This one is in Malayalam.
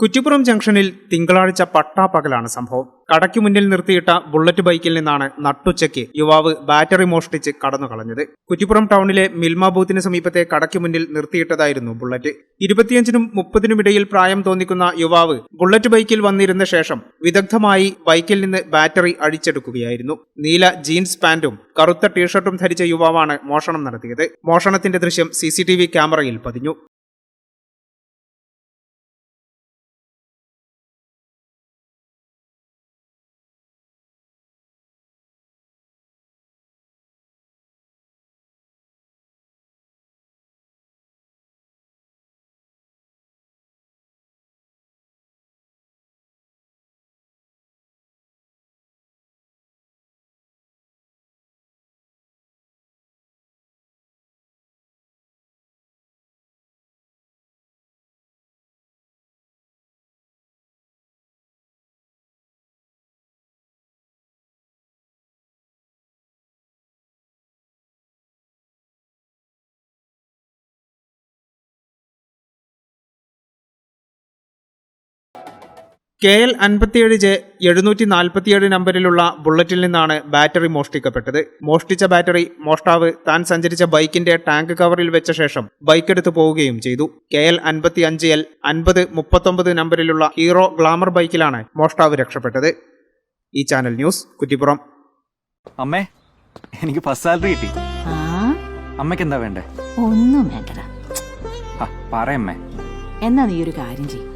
കുറ്റിപ്പുറം ജംഗ്ഷനിൽ തിങ്കളാഴ്ച പട്ടാപ്പകലാണ് സംഭവം. കടയ്ക്ക് മുന്നിൽ നിർത്തിയിട്ട ബുള്ളറ്റ് ബൈക്കിൽ നിന്നാണ് നട്ടുച്ചയ്ക്ക് യുവാവ് ബാറ്ററി മോഷ്ടിച്ച് കടന്നു കളഞ്ഞത് കുറ്റിപ്പുറം ടൗണിലെ മിൽമ ബൂത്തിന് സമീപത്തെ കടയ്ക്ക് മുന്നിൽ നിർത്തിയിട്ടതായിരുന്നു ബുള്ളറ്റ്. ഇരുപത്തിയഞ്ചിനും മുപ്പതിനും ഇടയിൽ പ്രായം തോന്നിക്കുന്ന യുവാവ് ബുള്ളറ്റ് ബൈക്കിൽ വന്നിരുന്ന ശേഷം വിദഗ്ധമായി ബൈക്കിൽ നിന്ന് ബാറ്ററി അഴിച്ചെടുക്കുകയായിരുന്നു. നീല ജീൻസ് പാന്റും കറുത്ത ടീഷർട്ടും ധരിച്ച യുവാവാണ് മോഷണം നടത്തിയത്. മോഷണത്തിന്റെ ദൃശ്യം സിസിടിവി ക്യാമറയിൽ പതിഞ്ഞു. കെ എൽ അൻപത്തിയേഴ് ജെ എഴുന്നൂറ്റി നാൽപ്പത്തിയേഴ് നമ്പറിലുള്ള ബുള്ളറ്റിൽ നിന്നാണ് ബാറ്ററി മോഷ്ടിക്കപ്പെട്ടത്. മോഷ്ടിച്ച ബാറ്ററി മോഷ്ടാവ് താൻ സഞ്ചരിച്ച ബൈക്കിന്റെ ടാങ്ക് കവറിൽ വെച്ച ശേഷം ബൈക്ക് എടുത്തു പോവുകയും ചെയ്തു. കെ എൽ അൻപത്തി അഞ്ച് എൽ അൻപത് മുപ്പത്തൊമ്പത് നമ്പറിലുള്ള ഹീറോ ഗ്ലാമർ ബൈക്കിലാണ് മോഷ്ടാവ് രക്ഷപ്പെട്ടത്. ഈ ചാനൽ ന്യൂസ് കുറ്റിപ്പുറം. അമ്മേ എനിക്ക് ഫസ്റ്റ് സാലറി കിട്ടി. ആ? അമ്മയ്ക്ക് എന്താ വേണ്ടേ? ഒന്നും വേണ്ടടാ. ആ പറയമ്മേ എന്നാ നീ ഒരു കാര്യം ചെയ്